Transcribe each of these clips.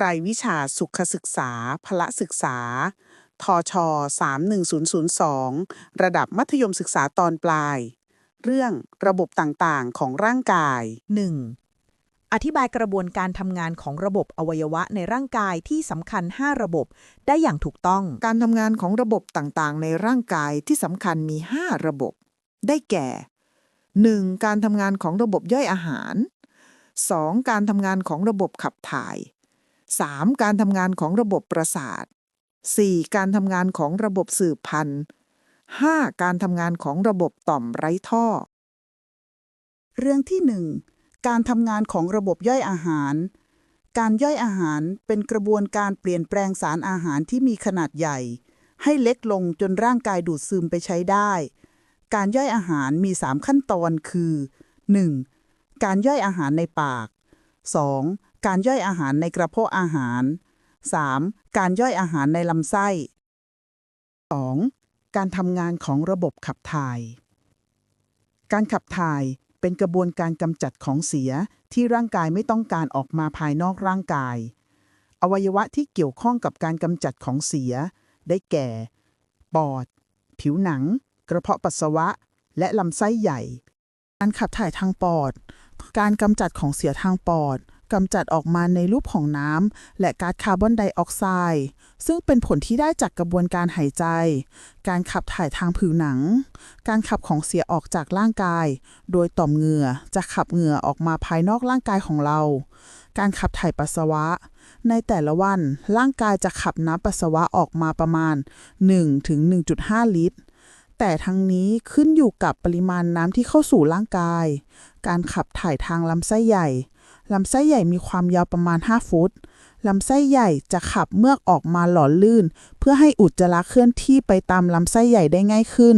รายวิชาสุขศึกษา พละศึกษา ทช 31002 ระดับมัธยมศึกษาตอนปลาย เรื่องระบบต่างๆ ของร่างกาย 1. อธิบายกระบวนการทำงานของระบบอวัยวะในร่างกายที่สำคัญ 5 ระบบได้อย่างถูกต้อง การทำงานของระบบต่างๆ ในร่างกายที่สำคัญมี 5 ระบบ ได้แก่ 1. การทำงานของระบบย่อยอาหาร 2. การทำงานของระบบขับถ่าย 3. การทำงานของระบบประสาท 4. การทำงานของระบบสืบพันธุ์ 5. การทำงานของระบบต่อมไร้ท่อ เรื่องที่ 1 การทำงานของระบบย่อยอาหาร การย่อยอาหารเป็นกระบวนการเปลี่ยนแปลงสารอาหารที่มีขนาดใหญ่ ให้เล็กลงจนร่างกายดูดซึมไปใช้ได้ การย่อยอาหารมี 3 ขั้นตอนคือ 1. การย่อยอาหารในปาก 2. การย่อยอาหารในกระเพาะอาหาร 3. การย่อยอาหารในลำไส้ 2. การทำงานของระบบขับถ่าย การขับถ่ายเป็นกระบวนการกำจัดของเสียที่ร่างกายไม่ต้องการออกมาภายนอกร่างกาย อวัยวะที่เกี่ยวข้องกับการกำจัดของเสีย ได้แก่ ปอด ผิวหนัง กระเพาะปัสสาวะ และลำไส้ใหญ่ การขับถ่ายทางปอด การกำจัดของเสียทางปอด กำจัดออกมาในรูปของน้ำและก๊าซคาร์บอนไดออกไซด์ซึ่งเป็นผลที่ได้จากกระบวนการหายใจ การขับถ่ายทางผิวหนัง การขับของเสียออกจากร่างกาย โดยต่อมเหงื่อจะขับเหงื่อออกมาภายนอกร่างกายของเรา การขับถ่ายปัสสาวะ ในแต่ละวันร่างกายจะขับน้ำปัสสาวะออกมาประมาณ 1-1.5 ลิตรแต่ทั้งนี้ขึ้นอยู่กับปริมาณน้ำที่เข้าสู่ร่างกาย การขับถ่ายทางลำไส้ใหญ่ ลำไส้ใหญ่มีความยาวประมาณ 5 ฟุต ลำไส้ใหญ่จะขับเมือกออกมาหล่อลื่น เพื่อให้อุจจาระเคลื่อนที่ไปตามลำไส้ใหญ่ได้ง่ายขึ้น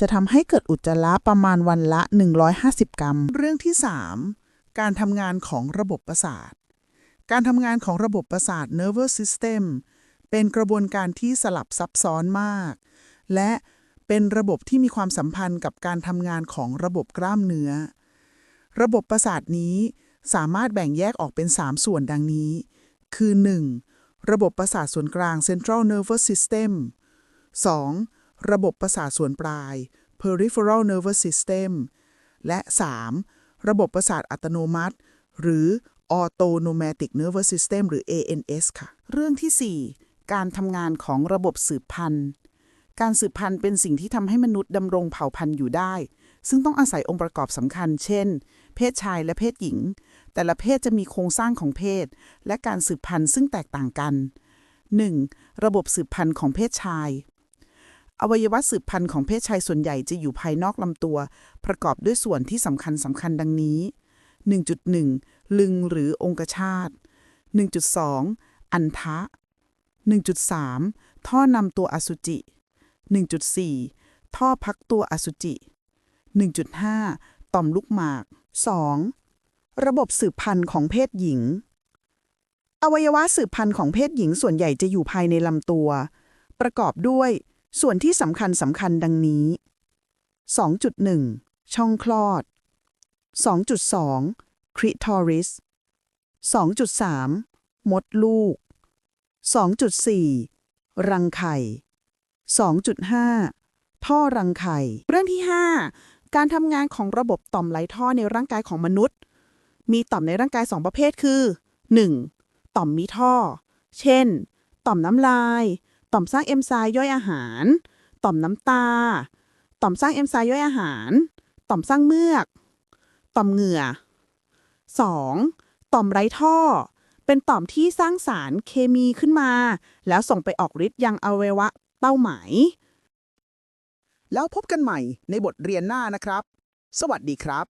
จะทำให้เกิดอุจจาระประมาณวันละ 150 กรัม เรื่องที่ 3 การทำงานของระบบประสาท การทำงานของระบบประสาท nervous system เป็นกระบวนการที่สลับซับซ้อนมาก และเป็นระบบที่มีความสัมพันธ์กับการทำงานของระบบกล้ามเนื้อ ระบบประสาทนี้ สามารถแบ่งแยกออกเป็น 3 ส่วนดังนี้ คือ 1. ระบบประสาทส่วนกลาง central nervous system 2. ระบบประสาทส่วนปลาย peripheral nervous system และ 3. ระบบประสาทอัตโนมัติ หรือ autonomic nervous system หรือ ANS ค่ะ เรื่องที่ 4 การทำงานของระบบสืบพันธุ์ การสืบพันธุ์เป็นสิ่งที่ทำให้มนุษย์ดำรงเผ่าพันธุ์อยู่ได้ ซึ่งต้องอาศัยองค์ประกอบสำคัญ เช่น เพศชายและเพศหญิง แต่ละเพศจะมีโครงสร้างของเพศ และการสืบพันธุ์ซึ่งแตกต่างกัน 1. ระบบสืบพันธุ์ของเพศชาย อวัยวะสืบพันธุ์ของเพศชายส่วนใหญ่จะอยู่ภายนอกลำตัว ประกอบด้วยส่วนที่สำคัญสำคัญดังนี้ 1.1 ลึงหรือองคชาต 1.2 อันทะ 1.3 ท่อนำตัวอสุจิ 1.4 ท่อพักตัวอสุจิ 1.5 ต่อมลูกหมาก 2. ระบบสืบพันธุ์ของเพศหญิง อวัยวะสืบพันธุ์ของเพศหญิงส่วนใหญ่จะอยู่ภายในลำตัว ประกอบด้วยส่วนที่สำคัญสำคัญดังนี้ 2.1 ช่องคลอด 2.2 คริทอริส 2.3 มดลูก 2.4 รังไข่ 2.5 ท่อรังไข่ เรื่องที่ 5 การทำงานของระบบต่อมไหลท่อในร่างกายของมนุษย์ มีต่อมในร่างกาย 2 ประเภทคือ 1. ต่อมมีท่อ เช่น ต่อมน้ำลาย ต่อมสร้างเอนไซม์ย่อยอาหาร ต่อมน้ำตา ต่อมสร้างเอนไซม์ย่อยอาหาร ต่อมสร้างเมือก ต่อมเหงื่อ 2. ต่อมไร้ท่อ เป็นต่อมที่สร้างสารเคมีขึ้นมา แล้วส่งไปออกฤทธิ์ยังอวัยวะเป้าหมาย แล้วพบกันใหม่ในบทเรียนหน้านะครับ สวัสดีครับ